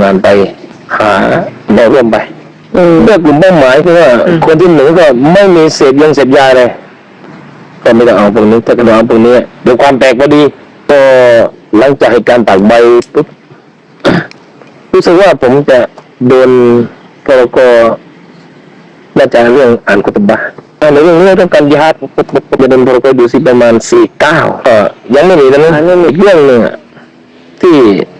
ำงานไปหาแนวร่วมไปอืมเพื่อกลุ่มเป้าหมายคือว่าอืมคนที่หนึ่งก็ไม่มีเสพยังเสพยาเลยก็ไม่ต้องเอาพวกนี้ถ้าก็ต้องเอาพวกนี้เดี๋ยวความแปลกพอดีก็หลังจากเหตุการณ์ตากใบปุ๊บรู้สึกว่าผมจะโดนพรกน่าจะเรื่องอ่านคุตบะห์อ่าในเรื่องนี้เรื่องการยิฮาดปุ๊บปุ๊บปุ๊บจะโดนพรกอยู่สิประมาณสี่เก้าก็ยังไม่หนีนะนะอีกเรื่องหนึ่งอะที่โ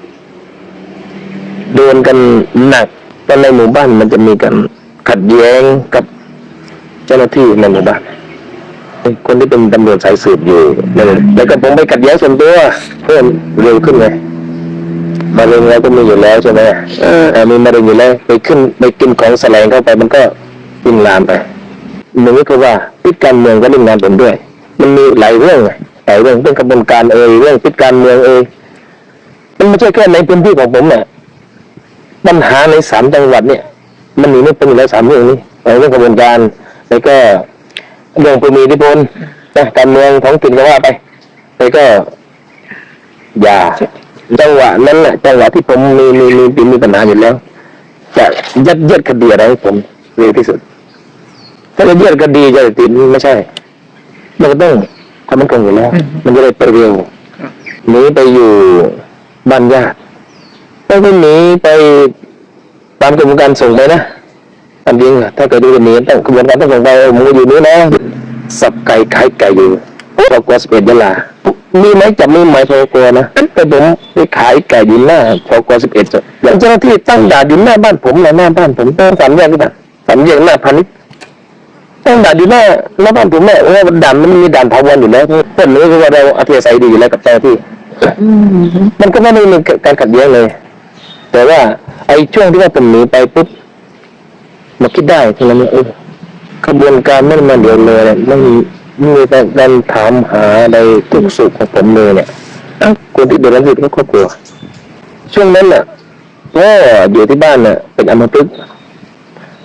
ดนกันหนักตอนในหมู่บ้านมันจะมีกันขัดแย้งกับเจ้าหน้าที่ในหมู่บ้านคนที่เป็นตำรวจสายสืบอยู่นั่นแล้วก็ผมไปขัดแย้งส่วนตัวเพิ่มเร็วขึ้นไงมะเร็งเราก็มีอยู่แล้วใช่ไหมเออเออมีมะเร็งอยู่แล้วไปขึ้นไปกินของแสลงเข้าไปมันก็ยิ่งลามไปหนึ่งก็คือว่าพิษการเมืองก็เล่นงานผมด้วย มันมีหลายเรื่องไงหลายเรื่องเรื่องกระบวนการเอ่ยเรื่องพิษการเมืองเอ่ยมันไม่ใช่แค่ในพื้นที่ของผมเนี่ย ปัญหาในสามจังหวัดเนี่ย มันหนีไม่เป็นอยู่แล้วสามเรื่องนี้เรื่องกระบวนการ แล้วก็เรื่องผู้มีอิทธิพลนะการเมืองท้องถิ่นก็ว่าไป แล้วก็อย่าจังหวะนั้นแหละจังหวะที่ผมมีมีมีมีมีปัญหาอยู่แล้ว จะยัดเยียดคดีอะไรให้ผมเร็วที่สุด ถ้าจะเยียดคดีจะติดไม่ใช่ มันก็ต้องความมันคงอยู่แล้ว มันจะได้ไปเร็วหนีไปอยู่บ้านญาติ ถ้าไม่หนีไปตามกระบวนการส่งไปนะตามจริงอะถ้าเกิดดูจะหนีต้องกระบวนการต้องส่งไปเออมึงอยู่นี้นะสับไก่ขายไก่อยู่พอกสเปดยะลามีไหมจับมีไหมพอกนะแต่ผมไปขายไก่อยู่หน้าพอกสิบเอ็ดอย่างเจ้าหน้าที่ตั้งด่านอยู่หน้าบ้านผมนะหน้าบ้านผมตั้งสามแยกนี่นะสามแยกหน้าพาณิชย์ตั้งด่านอยู่หน้าหน้าบ้านผมแม่ว่าด่านมันมีด่านถาวรอยู่แล้วเพื่อนรู้ว่าเราอัธยาศัยดีอยู่แล้วกับเจ้าหน้าที่อืมมันก็ไม่ได้มีการขัดแย้งเลย แต่ว่าไอ้ช่วงที่ว่าผมหนีไปปุ๊บมาคิดได้ทีนั้เออขบวนการไม่มาเดียวเลยไม่มีไม่มีแต่การถามหาในทุกสุขของผมเลยเนี่ยอ้าคนที่เดือดร้อนที่สุดก็ครอบครัวช่วงนั้นน่ะก็อยู่ที่บ้านน่ะ เป็นอัมพฤกษ์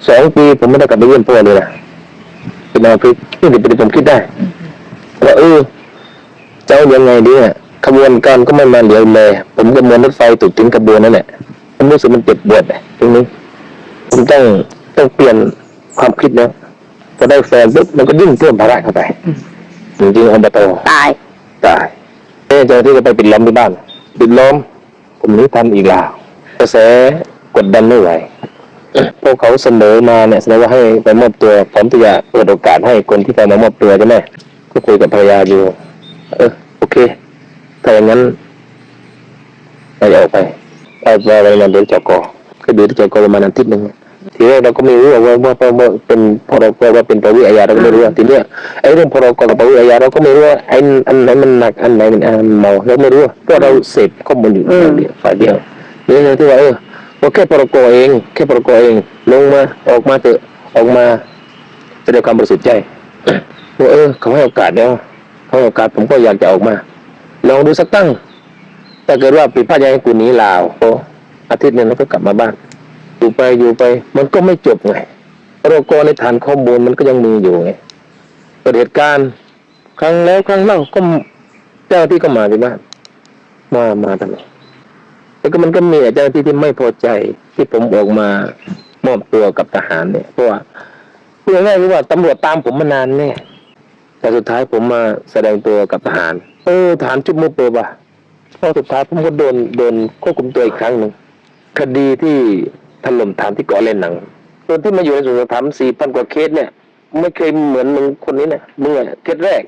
สองปีผมไม่ได้กลับไปเยี่ยมพ่อเลยนะเป็นอัมพฤกษ์ที่เด็กผมคิดได้ว่าเออเจ้ายังไงดีเนี่ยขบวนการก็ไม่มาเหลียวเลย ผมก็มวนรถไฟถูกทิ้งขบวนนั่นแหละ ผมรู้สึกมันเจ็บปวดเลยตรงนี้ผมต้องต้องเปลี่ยนความคิดแล้วพอได้แฟนปุ๊บมันก็ยิ่งเพิ่มภาระเข้าไปจริงๆอบตตายตายเอ๊ะเจ้าที่จะไปปิดล้อมที่บ้านปิดล้อมผมนี้ทำอีกแล้วกระแสกดดันไม่ไหวพวกเขาเสนอมาเนี่ยเสนอว่าให้ไปมอบตัวพร้อมที่จะเปิดโอกาสให้คนที่ไปมามอบตัวใช่ไหมก็คุยกับภรรยาอยู่ เออโอเค ถ้าอย่างนั้นเราจะออกไป เอาไปไปนอนเดินจกก็ดูที่จกประมาณอาทิตย์หนึ่งทีแรกเราก็ไม่รู้ว่าว่าว่าว่าเป็นพรกว่าเป็นปวิอาญาเราก็ไม่รู้ทีเนี้ยไอ้เรื่องพรกกับปวิอาญาเราก็ไม่รู้ว่าไอ้อันไหนมันหนักอันไหนมันอันเมาเราไม่รู้เพราะเราเสพข้อมูลอยู่ฝ่ายเดียวฝ่ายเดียนี่ที่ว่าเออว่าแค่พรกเอง แค่พรกเอง ลงมาออกมาเถอะออกมาแสดงความบริสุทธิ์ใจว่าเออเขาให้โอกาสแล้วเขาให้โอกาสผมก็อยากจะออกมา ลองดูสักตั้ง ถ้าเกิดว่าผิดพลาดยังไงกูหนีลาวโออาทิตย์นึงแล้วก็กลับมาบ้านอยู่ไปอยู่ไป มันก็ไม่จบไงพรโกในฐานข้อมูลมันก็ยังมีอยู่ไงเกิดเหตุการณ์ครั้งแล้วครั้งเล่าก็เจ้าหน้าที่ก็มาที่บ้านมามาตลอดแล้วก็มันก็มีเจ้าหน้าที่ที่ไม่พอใจที่ผมออกมามอบตัวกับทหารเนี่ยเพราะว่าพูดง่ายๆคือว่าตำรวจตามผมมานานเนี่ยแต่สุดท้ายผมมาแสดงตัวกับทหาร เออทหารจุบมุกตัวป่ะ พอสุดท้ายผมก็โดนโดนควบคุมตัวอีกครั้งหนึ่งคดีที่ถล่มฐานที่เกาะเล่นหนังคนที่มาอยู่ในสวนถามสี่พันกว่าเคสเนี่ย ไม่เคยเหมือนมึงคนนี้เนี่ยมึงอะเคสแรก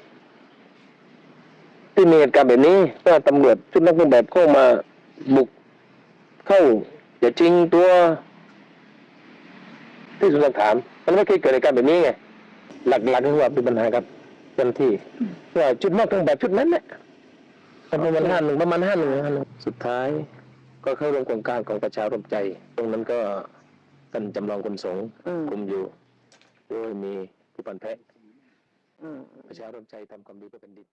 ที่มีเหตุการณ์แบบนี้ก็ตำรวจชุดนักเครื่องแบบเข้ามาบุกเข้าจะจริงตัว ที่สุนถาม มันไม่เคยเกิดเหตุการณ์แบบนี้ไงหลักๆก็คือว่าเป็นปัญหาครับเจ้าหน้าที่ว่าจุดนอกเครื่องแบบชุดนั้นเนี่ย ประมาณห้าหนึ่งประมาณห้าหนึ่งห้าหนึ่งสุดท้าย ก็เข้าร่วมโครงการของประชาร่วมใจ ตรงนั้นก็ท่านจำลองคนสงฆ์อืมคุมอยู่โดยมีผู้พันแพะอืมประชาร่วมใจทำความดีเพื่อแผ่นดิน